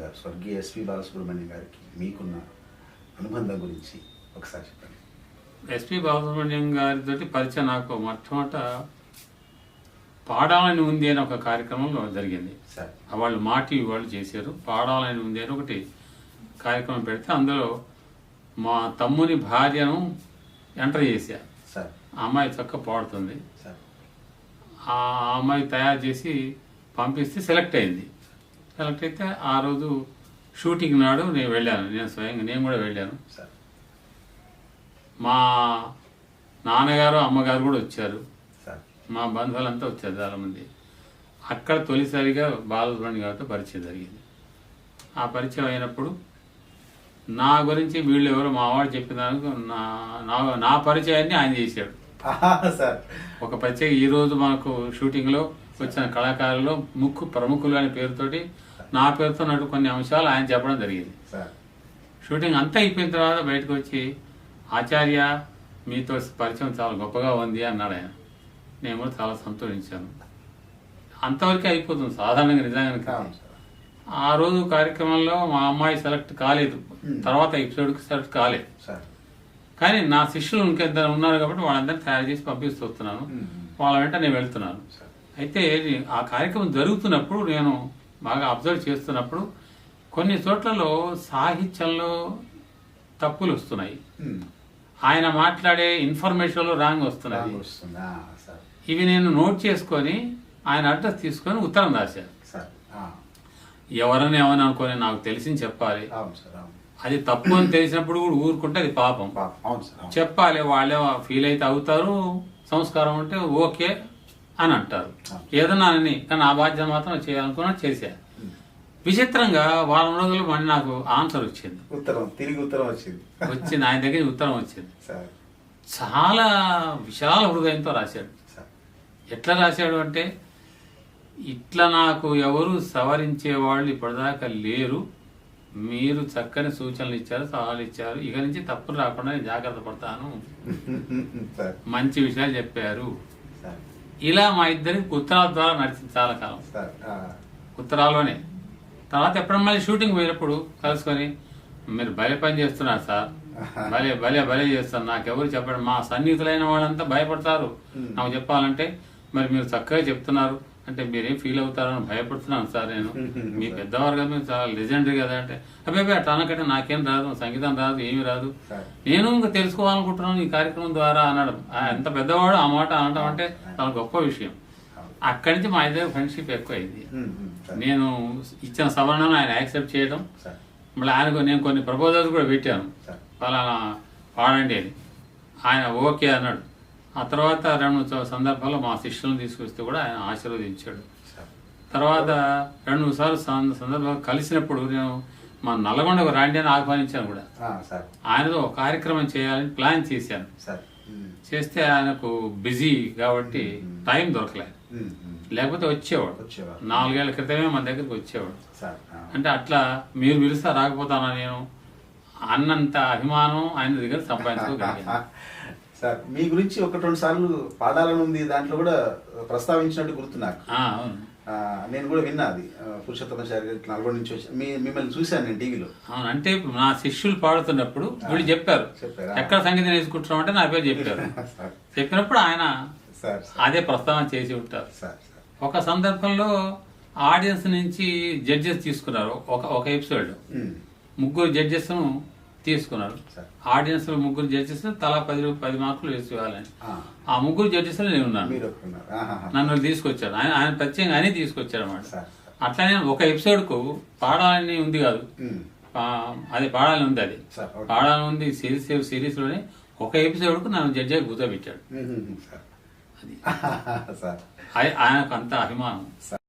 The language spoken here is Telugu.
గారు స్వర్గీయ ఎస్పి బాలసుబ్రహ్మణ్యం గారికి మీకున్న అనుబంధం గురించి ఒకసారి చెప్పండి. ఎస్పి బాలసుబ్రహ్మణ్యం గారితో పరిచయం నాకు మొట్టమొదట పాడాలని ఉంది అని ఒక కార్యక్రమంలో జరిగింది. సార్. వాళ్ళు మాటి వాళ్ళు చేశారు. పాడాలని ఉంది అని ఒకటి కార్యక్రమం పెడితే అందులో మా తమ్ముని భార్యను ఎంటర్ చేశా. అమ్మాయి చక్క పాడుతుంది. సార్. ఆ అమ్మాయి తయారు చేసి పంపిస్తే సెలెక్ట్ అయింది. సెలెక్ట్ అయితే ఆ రోజు షూటింగ్ నాడు నేను వెళ్ళాను. నేను స్వయంగా నేను కూడా వెళ్ళాను. సార్. మా నాన్నగారు అమ్మగారు కూడా వచ్చారు. మా బంధువులంతా వచ్చారు చాలామంది. అక్కడ తొలిసారిగా బాలసుబ్రహ్మణ్యం గారితో పరిచయం జరిగింది. ఆ పరిచయం అయినప్పుడు నా గురించి వీళ్ళు ఎవరు మా వాడు చెప్పిన దానికి నా నా పరిచయాన్ని ఆయన చేశాడు. ఒక ప్రత్యేక ఈ రోజు మాకు షూటింగ్లో వచ్చిన కళాకారులు ముక్కు ప్రముఖులు అనే పేరుతోటి నా పేరుతో నటు కొన్ని అంశాలు ఆయన చెప్పడం జరిగింది. సార్. షూటింగ్ అంతా అయిపోయిన తర్వాత బయటకు వచ్చి ఆచార్య మీతో పరిచయం చాలా గొప్పగా ఉంది అన్నాడు ఆయన. నేను కూడా చాలా సంతోషించాను. అంతవరకే అయిపోతుంది సాధారణంగా నిజంగా ఆ రోజు కార్యక్రమంలో మా అమ్మాయి సెలెక్ట్ కాలేదు. తర్వాత ఎపిసోడ్కి సెలెక్ట్ కాలేదు. సార్. కానీ నా శిష్యులు ఇంకెంత ఉన్నారు కాబట్టి వాళ్ళందరినీ తయారు చేసి పంపిస్తూ వస్తున్నాను. వాళ్ళ వెంట నేను వెళ్తున్నాను. సార్. అయితే ఆ కార్యక్రమం జరుగుతున్నప్పుడు నేను బాగా అబ్జర్వ్ చేస్తున్నప్పుడు కొన్ని చోట్లలో సాహిత్యంలో తప్పులు వస్తున్నాయి. ఆయన మాట్లాడే ఇన్ఫర్మేషన్లో రాంగ్ సార్. ఇవి నేను నోట్ చేసుకొని ఆయన అడ్రస్ తీసుకొని ఉత్తరం రాశాను. ఎవరని ఏమని అనుకొని నాకు తెలిసింది చెప్పాలి. అవును సార్ అవును. అది తప్పు అని తెలిసినప్పుడు కూడా ఊరుకుంటే అది పాపం. చెప్పాలి వాళ్ళే ఫీల్ అయితే అవుతారు. సంస్కారం అంటే ఓకే. అని అంటారు. ఏదన్నా అని కానీ ఆ బాధ్యత మాత్రం చేయాలనుకున్నా చేశా విచిత్రంగా వారం రోజులు మళ్ళీ నాకు ఆన్సర్ వచ్చింది. ఉత్తరం తిరిగి ఉత్తరం వచ్చింది. వచ్చింది ఆయన దగ్గర ఉత్తరం వచ్చింది. చాలా విశాల హృదయంతో రాశాడు. ఎట్లా రాశాడు అంటే ఇట్లా నాకు ఎవరు సవరించే వాళ్ళు ఇప్పటిదాకా లేరు. మీరు చక్కని సూచనలు ఇచ్చారు సలహాలు ఇచ్చారు. ఇక నుంచి తప్పులు రాకుండా నేను జాగ్రత్త పడతాను. మంచి విషయాలు చెప్పారు. ఇలా మా ఇద్దరికి ఉత్తరాల ద్వారా నడిచింది చాలా కాలం. ఉత్తరాల్లోనే. తర్వాత ఎప్పుడన్నా మళ్ళీ షూటింగ్ పోయినప్పుడు కలుసుకొని మీరు భలే పని చేస్తున్నారు సార్. భలే భలే భలే చేస్తారు నాకెవరు చెప్పండి. మా సన్నిహితులైన వాళ్ళంతా భయపడతారు. నాకు చెప్పాలంటే మరి మీరు చక్కగా చెప్తున్నారు. అంటే మీరేం ఫీల్ అవుతారని భయపడుతున్నాను సార్ నేను. మీ పెద్దవారు కదా మీరు చాలా లెజెండరీ కదా అంటే అబ్బాయి అట్లా అనకంటే నాకేం రాదు సంగీతం రాదు ఏమీ రాదు. నేను ఇంకా తెలుసుకోవాలనుకుంటున్నాను ఈ కార్యక్రమం ద్వారా అనడం. ఆ, ఎంత పెద్దవాడు ఆ మాట అనడం అంటే చాలా గొప్ప విషయం. అక్కడి నుంచి మా ఇద్దరు ఫ్రెండ్షిప్ ఎక్కువైంది. Hmm, sir. నేను ఇచ్చిన సవరణను ఆయన యాక్సెప్ట్ చేయడం. మళ్ళీ ఆయనకు నేను కొన్ని ప్రపోజల్స్ కూడా పెట్టాను. ఫలానా పాడండి అని. ఆయన ఓకే అన్నాడు. ఆ తర్వాత రెండు మూడు స- సందర్భాల్లో మా శిష్యులను తీసుకొస్తే కూడా ఆయన ఆశీర్వదించాడు. సార్. తర్వాత రెండు మూడు సార్లు సం- సందర్భాలు కలిసినప్పుడు నేను మా నల్లగొండకు రాండి అని ఆహ్వానించాను కూడా. ఆ, సార్. ఆయనతో ఒక కార్యక్రమం చేయాలని ప్లాన్ చేశాను. చేస్తే ఆయనకు బిజీ కాబట్టి టైం దొరకలేదు. లేకపోతే వచ్చేవాడు. నాలుగేళ్ళ క్రితమే మన దగ్గరికి వచ్చేవాడు. అంటే అట్లా మీరు పిలిస్తే రాకపోతానా నేను? అన్నంత అభిమానం ఆయన దగ్గర సంపాదించుకోగలిగాను. సార్ మీ గురించి ఒకటి రెండు సార్లు పాడాలని ఉంది దాంట్లో కూడా ప్రస్తావించినట్టు గుర్తు నాకు. ఆ, అవును. నేను కూడా విన్నా అది. పురుషోత్తమ గారి నల్గొండ నుంచి వచ్చి మీ మిమ్మల్ని చూశాను నేను టీవీలో. అవును అంటే నా శిష్యులు పాడుతున్నప్పుడు వీళ్ళు చెప్పారు చెప్పారా? ఎక్కడ సంగీతం నేర్చుకుంటున్నాం అంటే నా పేరు చెప్పారు. సార్. చెప్పినప్పుడు ఆయన సార్ అదే ప్రస్తావన చేసి ఉంటారు. Sir sir. ఒక సందర్భంలో ఆడియన్స్ నుంచి జడ్జెస్ తీసుకున్నారు ఒక ఒక ఎపిసోడ్. ముగ్గురు జడ్జెస్ తీసుకున్నారు. ఆడియన్స్లో ముగ్గురు జడ్జెస్ తలా పది పది మార్కులు వేసి ఇవ్వాలని ఆ, ముగ్గురు జడ్జెస్లో నేను ఉన్నాను. నన్ను తీసుకొచ్చారు. ఆయన ఆయన ప్రత్యేకంగా ఆయన తీసుకొచ్చారు అన్నమాట సార్. అట్లానే ఒక ఎపిసోడ్కు పాడాలని ఉంది కాదు. అది పాడాలని ఉంది అది. పాడాలని ఉంది సిరీస్ సిరీస్లోనే ఒక ఎపిసోడ్కు నన్ను జడ్జి కూర్చోబెట్టాడు అది. ఆయనకు అంత అభిమానం. సార్.